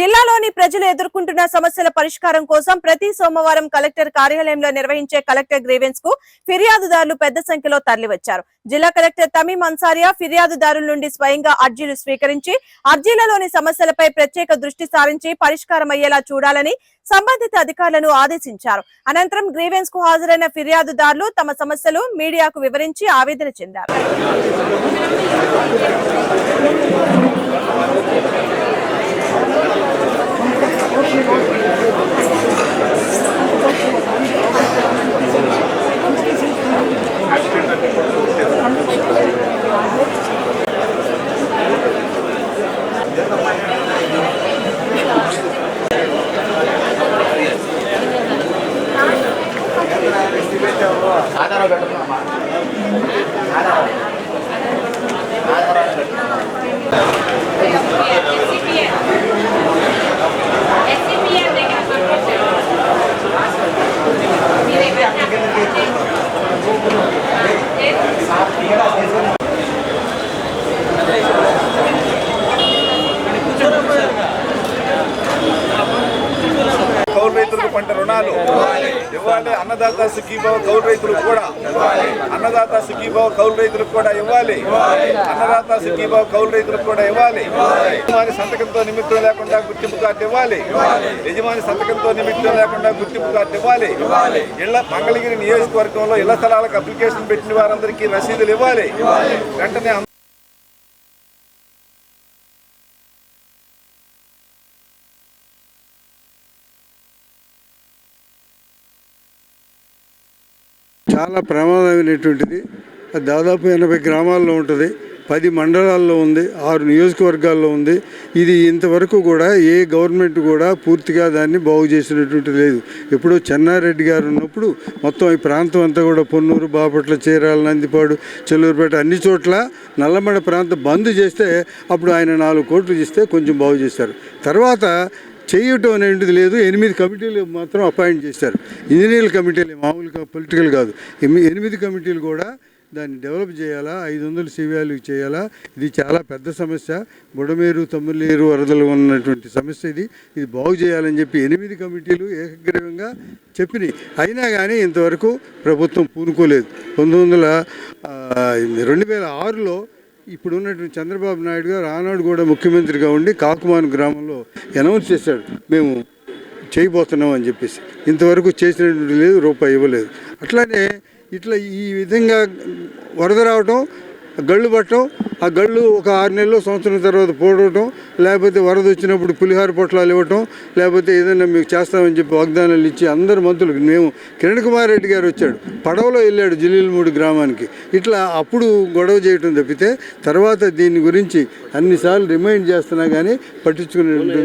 జిల్లాలోని ప్రజలు ఎదుర్కొంటున్న సమస్యల పరిష్కారం కోసం ప్రతి సోమవారం కలెక్టర్ కార్యాలయంలో నిర్వహించే కలెక్టర్ గ్రీవెన్స్కు ఫిర్యాదుదారులు పెద్ద సంఖ్యలో తరలివచ్చారు. జిల్లా కలెక్టర్ తమీం అన్సారియా ఫిర్యాదుదారుల నుండి స్వయంగా అర్జీలు స్వీకరించి అర్జీలలోని సమస్యలపై ప్రత్యేక దృష్టి సారించి పరిష్కారం అయ్యేలా చూడాలని సంబంధిత అధికారులను ఆదేశించారు. అనంతరం గ్రీవెన్స్కు హాజరైన ఫిర్యాదుదారులు తమ సమస్యలు మీడియాకు వివరించి ఆవేదన చెందారు. పంట రుణాలు. ఇవ్వాలి. అన్నదాత సుఖీభావ కౌలు రైతులకు కూడా. అన్నదాత సుఖీభావ కౌలు రైతులకు కూడా ఇవ్వాలి. అన్నదాత సుఖీభావ కౌలు రైతులకు కూడా ఇవ్వాలి. యజమాని సంతకంతో నిమిత్తం లేకుండా గుర్తింపు కార్డు ఇవ్వాలి. యజమాని సంతకంతో నిమిత్తం లేకుండా గుర్తింపు కార్డు ఇవ్వాలి. ఇళ్ళ మంగళగిరి నియోజకవర్గంలో ఇళ్ళ స్థలాలకు అప్లికేషన్ పెట్టిన వారందరికీ రసీదులు ఇవ్వాలి. వెంటనే చాలా ప్రమాదమైనటువంటిది. దాదాపు ఎనభై గ్రామాల్లో ఉంటుంది. పది మండలాల్లో ఉంది. ఆరు నియోజకవర్గాల్లో ఉంది. ఇది ఇంతవరకు కూడా ఏ గవర్నమెంట్ కూడా పూర్తిగా దాన్ని బాగు చేసినటువంటి లేదు. ఎప్పుడో చెన్నారెడ్డి గారు ఉన్నప్పుడు మొత్తం ఈ ప్రాంతం అంతా కూడా పొన్నూరు బాపట్ల చీరాల నందిపాడు చెల్లూరుపేట అన్ని చోట్ల నల్లమడ ప్రాంతం బంద్ చేస్తే అప్పుడు ఆయన నాలుగు కోట్లు ఇస్తే కొంచెం బాగు చేశారు. తర్వాత చేయటం అనేది లేదు. ఎనిమిది కమిటీలు మాత్రం అపాయింట్ చేశారు. ఇంజనీర్ల కమిటీలు మామూలుగా పొలిటికల్ కాదు. ఎనిమిది కమిటీలు కూడా దాన్ని డెవలప్ చేయాలా? ఐదు వందలు సివియాలు చేయాలా? ఇది చాలా పెద్ద సమస్య. బుడమేరు తమ్ములేరు వరదలు ఉన్నటువంటి సమస్య ఇది. ఇది బాగు చేయాలని చెప్పి ఎనిమిది కమిటీలు ఏకగ్రీవంగా చెప్పినాయి. అయినా కానీ ఇంతవరకు ప్రభుత్వం పూనుకోలేదు. పంతొమ్మిది వందల రెండు వేల ఆరులో ఇప్పుడు ఉన్నటువంటి చంద్రబాబు నాయుడు గారు ఆనాడు కూడా ముఖ్యమంత్రిగా ఉండి కాకుమాన్ గ్రామంలో అనౌన్స్ చేశాడు మేము చేయబోతున్నాం అని చెప్పేసి. ఇంతవరకు చేసినటువంటి లేదు రూపాయి ఇవ్వలేదు. అట్లానే ఇట్లా ఈ విధంగా వరద రావటం గళ్ళు పట్టడం ఆ గళ్ళు ఒక ఆరు నెలలు సంవత్సరం తర్వాత పోడటం లేకపోతే వరద వచ్చినప్పుడు పులిహార పొట్లాలు ఇవ్వటం లేకపోతే ఏదైనా మీకు చేస్తామని చెప్పి వాగ్దానాలు ఇచ్చి అందరు మంత్రులకు మేము కిరణ్ కుమార్ రెడ్డి గారు వచ్చాడు పడవలో వెళ్ళాడు జిల్లీలమూడి గ్రామానికి. ఇట్లా అప్పుడు గొడవ చేయటం తప్పితే తర్వాత దీని గురించి అన్నిసార్లు రిమైండ్ చేస్తున్నా కానీ పట్టించుకునే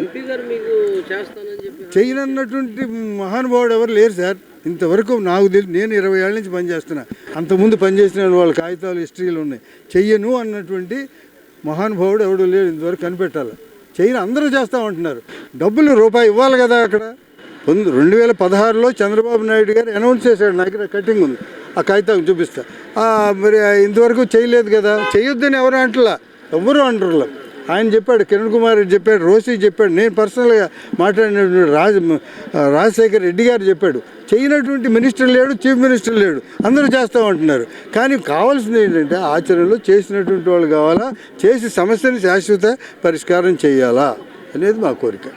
చేయనన్నటువంటి మహానుభావుడు ఎవరు లేరు సార్. ఇంతవరకు నాకు తెలిసి నేను ఇరవై ఏళ్ళ నుంచి పనిచేస్తున్నా. అంతకుముందు పనిచేసిన వాళ్ళ కాగితాలు హిస్టరీలు ఉన్నాయి. చెయ్యను అన్నటువంటి మహానుభావుడు ఎవడు లేడు. ఇంతవరకు కనిపెట్టాలి. చేయను అందరూ చేస్తామంటున్నారు డబ్బులు రూపాయి ఇవ్వాలి కదా అక్కడ. పొంది రెండు వేల పదహారులో చంద్రబాబు నాయుడు గారు అనౌన్స్ చేశాడు. నా దగ్గర కటింగ్ ఉంది. ఆ కాగితం చూపిస్తా. మరి ఇంతవరకు చేయలేదు కదా. చేయొద్దని ఎవరు అంటలా? ఎవరు అంటారు ఆయన చెప్పాడు కిరణ్ కుమార్ రెడ్డి చెప్పాడు రోషి చెప్పాడు నేను పర్సనల్గా మాట్లాడినటువంటి రాజ రాజశేఖర్ రెడ్డి గారు చెప్పాడు చేయనటువంటి మినిస్టర్ లేడు చీఫ్ మినిస్టర్ లేడు అందరూ చేస్తామంటున్నారు కానీ కావాల్సింది ఏంటంటే ఆచరణలో చేసినటువంటి వాళ్ళు కావాలా చేసి సమస్యని శాశ్వత పరిష్కారం చేయాలా అనేది మా కోరిక.